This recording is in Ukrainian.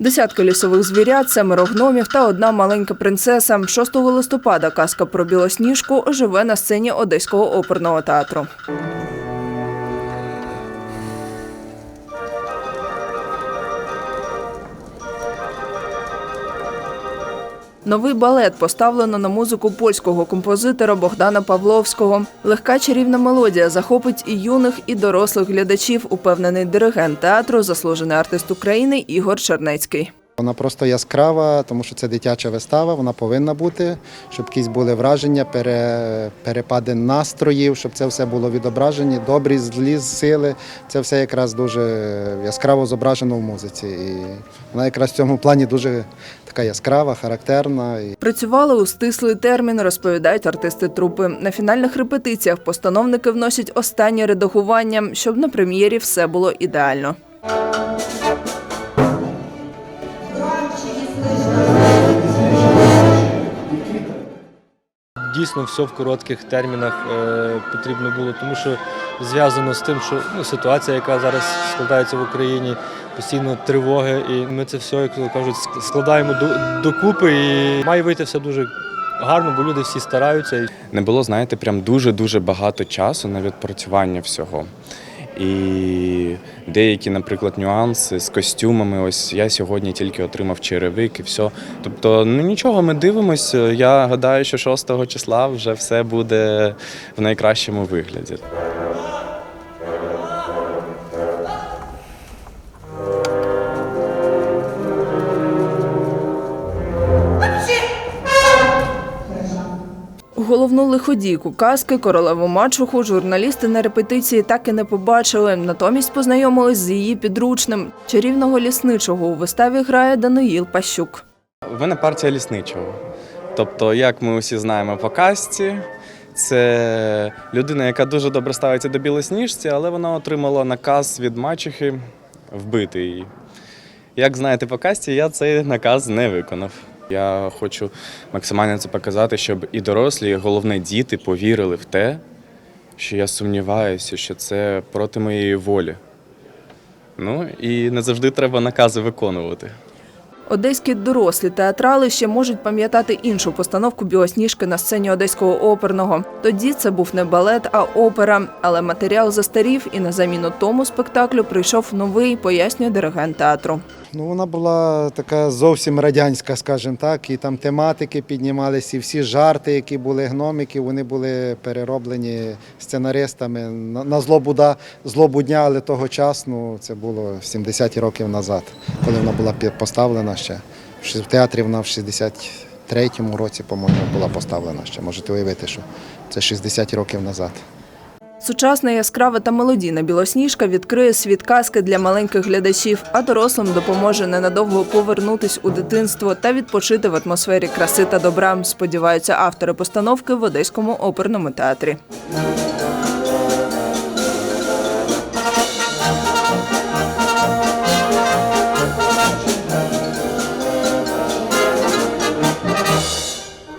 Десятки лісових звірят, семеро гномів та одна маленька принцеса. 6 листопада казка про білосніжку живе на сцені Одеського оперного театру. Новий балет поставлено на музику польського композитора Богдана Павловського. Легка чарівна мелодія захопить і юних, і дорослих глядачів, упевнений диригент театру, заслужений артист України Ігор Чернецький. Вона просто яскрава, тому що це дитяча вистава, вона повинна бути, щоб якісь були враження, пере, перепади настроїв, щоб це все було відображені, добрі, злі сили. Це все якраз дуже яскраво зображено в музиці. І вона якраз в цьому плані дуже така яскрава, характерна. Працювали у стислий термін, розповідають артисти трупи. На фінальних репетиціях постановники вносять останнє редагування, щоб на прем'єрі все було ідеально. Дійсно, все в коротких термінах е, потрібно було, тому що зв'язано з тим, що ну, ситуація, яка зараз складається в Україні, постійно тривоги, і ми це все, як кажуть, складаємо до, докупи, і має вийти все дуже гарно, бо люди всі стараються. не було, знаєте, прям дуже-дуже багато часу на відпрацювання всього. І деякі, наприклад, нюанси з костюмами. Ось я сьогодні тільки отримав черевик і все. Тобто, ну нічого, ми дивимося. Я гадаю, що 6 числа вже все буде в найкращому вигляді. Головну лиходійку казки, королеву мачуху, журналісти на репетиції так і не побачили. Натомість познайомились з її підручним. Чарівного лісничого у виставі грає Даниїл Пащук. В партія лісничого. Тобто, як ми усі знаємо по касті, це людина, яка дуже добре ставиться до білосніжці, але вона отримала наказ від мачехи вбити її. Як знаєте по касті, я цей наказ не виконав. Я хочу максимально це показати, щоб і дорослі, і головне діти повірили в те, що я сумніваюся, що це проти моєї волі. Ну і не завжди треба накази виконувати. Одеські дорослі театрали ще можуть пам'ятати іншу постановку білосніжки на сцені одеського оперного. Тоді це був не балет, а опера. Але матеріал застарів, і на заміну тому спектаклю прийшов новий, пояснює диригент театру. ну, вона була така зовсім радянська, скажімо так, і там тематики піднімалися, і всі жарти, які були гномики, вони були перероблені сценаристами на, на злобу, да, злобу дня, але того часу, ну, це було 70 років назад, коли вона була поставлена ще. В театрі вона в 63-му році, по-моєму, була поставлена ще. Можете уявити, що це 60 років назад. Сучасна яскрава та мелодійна білосніжка відкриє світ казки для маленьких глядачів, а дорослим допоможе ненадовго повернутись у дитинство та відпочити в атмосфері краси та добра. Сподіваються автори постановки в Одеському оперному театрі.